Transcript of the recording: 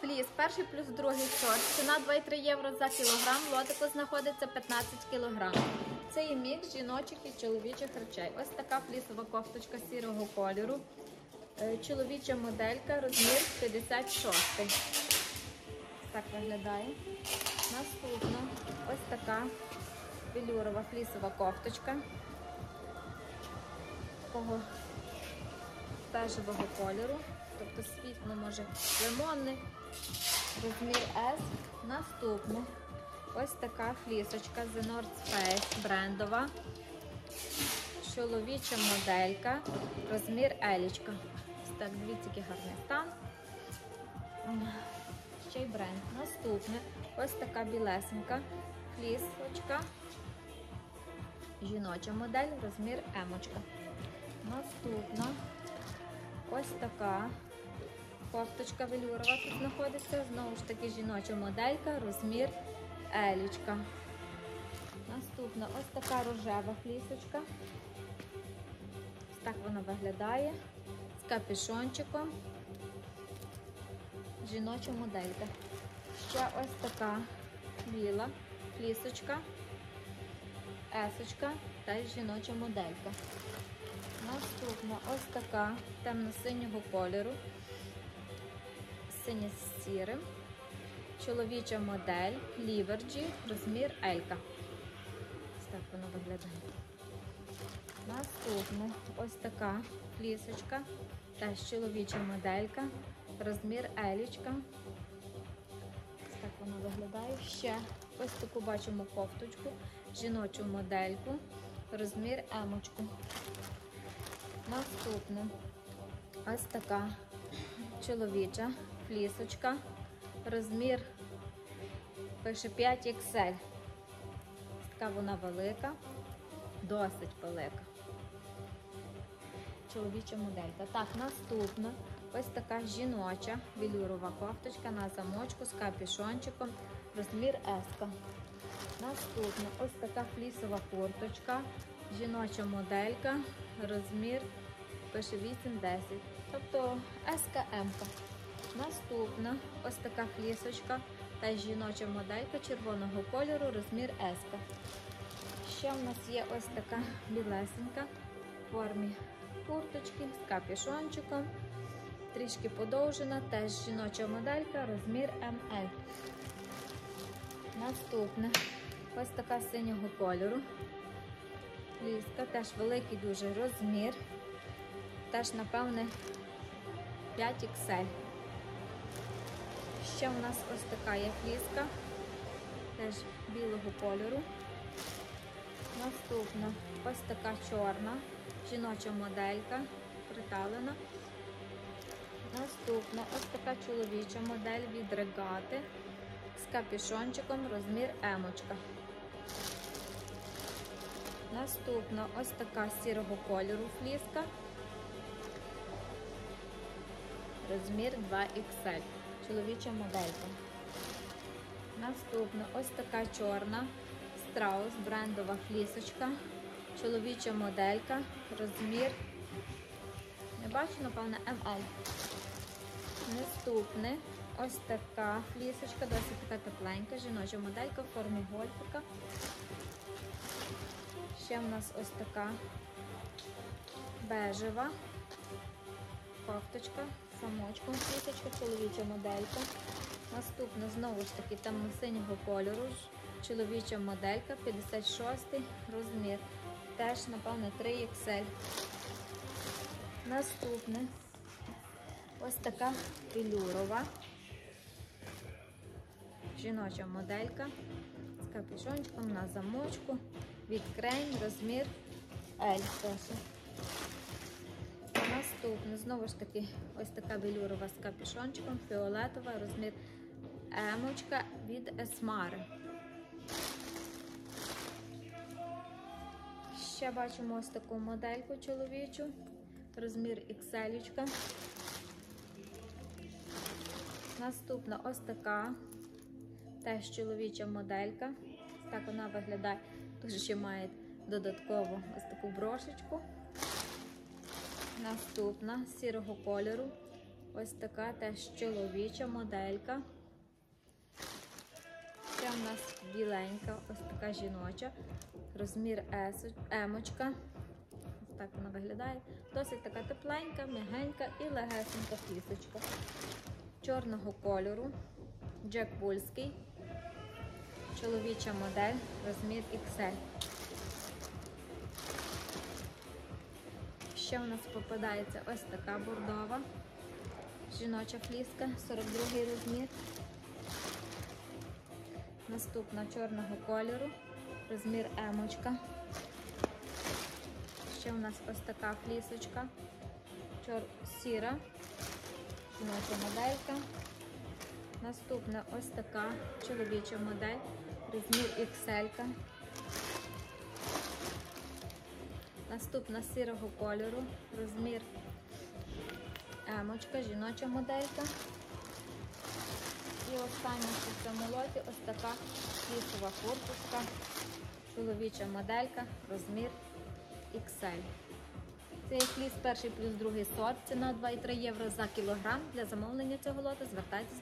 Фліс, перший плюс другий сорт. Ціна 2,3 євро за кілограм. Лотику знаходиться 15 кілограм. Це є мікс жіночих і чоловічих речей. Ось така флісова кофточка сірого кольору. Е, Чоловіча моделька, розмір 56. Так виглядає. Наступна ось така велюрова флісова кофточка. Такого бежевого кольору, тобто світло може лимонний, розмір S. Наступне ось така флісочка The North Face брендова. Чоловіча моделька, розмір Елічка. Ось так, дивіться, який гарний стан. Ще й бренд. Наступне ось така білесенька флісочка. Жіноча модель, розмір емочка. Наступна ось така кофточка велюрова тут знаходиться. Знову ж таки жіноча моделька, розмір елічка. Наступна ось така рожева флісочка. Ось так вона виглядає. З капюшончиком. Жіноча моделька. Ще ось така біла флісочка, есочка та жіноча моделька. Наступна ось така темно-синього кольору, синє з сірим. Чоловіча модель Ліверджі, розмір Елька. Ось так воно виглядає. Наступне ось така флісочка, теж чоловіча моделька, розмір Елічка. Ось так воно виглядає. Ще ось таку бачимо кофточку, жіночу модельку, розмір емочку. Наступне ось така чоловіча флісочка, розмір пише 5 XL. Така вона велика, досить велика. Чоловіча моделька. Так, наступна ось така жіноча велюрова кофточка на замочку з капюшончиком, розмір S. Наступна ось така флісова курточка, жіноча моделька, розмір пише 8-10, тобто СКМ. Наступна ось така флісочка та жіноча моделька червоного кольору, розмір S. Ще в нас є ось така білесенька в формі курточки з капюшончиком, трішки подовжена, теж жіноча моделька, розмір ML. Наступне ось така синього кольору. Фліска, теж великий дуже розмір. Теж, напевне, 5 XL. Ще у нас ось така є фліска, теж білого кольору. Наступна ось така чорна, жіноча моделька, приталена. Наступна ось така чоловіча модель від регати з капюшончиком, розмір емочка. Наступна ось така сірого кольору фліска. Розмір 2XL. Чоловіча моделька. Наступна ось така чорна страус, брендова флісочка. Чоловіча моделька. Розмір. Не бачу, напевно, ML. Наступне ось така флісочка, досить така тепленька, жіноча моделька в формі гольфика. Ще в нас ось така бежева кофточка, самочком флісочка, чоловіча моделька. Наступна знову ж таки темно-синього кольору. Чоловіча моделька, 56 розмір. Теж, напевно, 3 XL. Наступне ось така пілюрова. Жіноча моделька з капюшончиком на замочку. Від крейм, розмір L. Наступне, знову ж таки, ось така белюрова з капюшончиком, фіолетова, розмір емочка від Есмари. Ще бачимо ось таку модельку чоловічу, розмір XL. Наступна ось така теж чоловіча моделька. Так вона виглядає. Тут ще має додатково ось таку брошечку. Наступна сірого кольору. Ось така теж чоловіча моделька. Ще в нас біленька, ось така жіноча. Розмір емочка. Ось так вона виглядає. Досить така тепленька, м'ягенька і легесенька флісочка. Чорного кольору. Джек Вульський. Чоловіча модель, розмір XL. Ще у нас попадається ось така бордова. Жіноча фліска, 42 розмір. Наступна чорного кольору, розмір емочка. Ще у нас ось така флісочка, чор... сіра, жіноча моделька. Наступна ось така чоловіча модель, розмір XL. Наступна сірого кольору, розмір емочка, жіноча моделька. І остання в цьому лоті ось така флісова курточка, чоловіча моделька, розмір XL. Це є фліс перший плюс другий сорт, ціна 2,3 євро за кілограм. Для замовлення цього лоту звертайтеся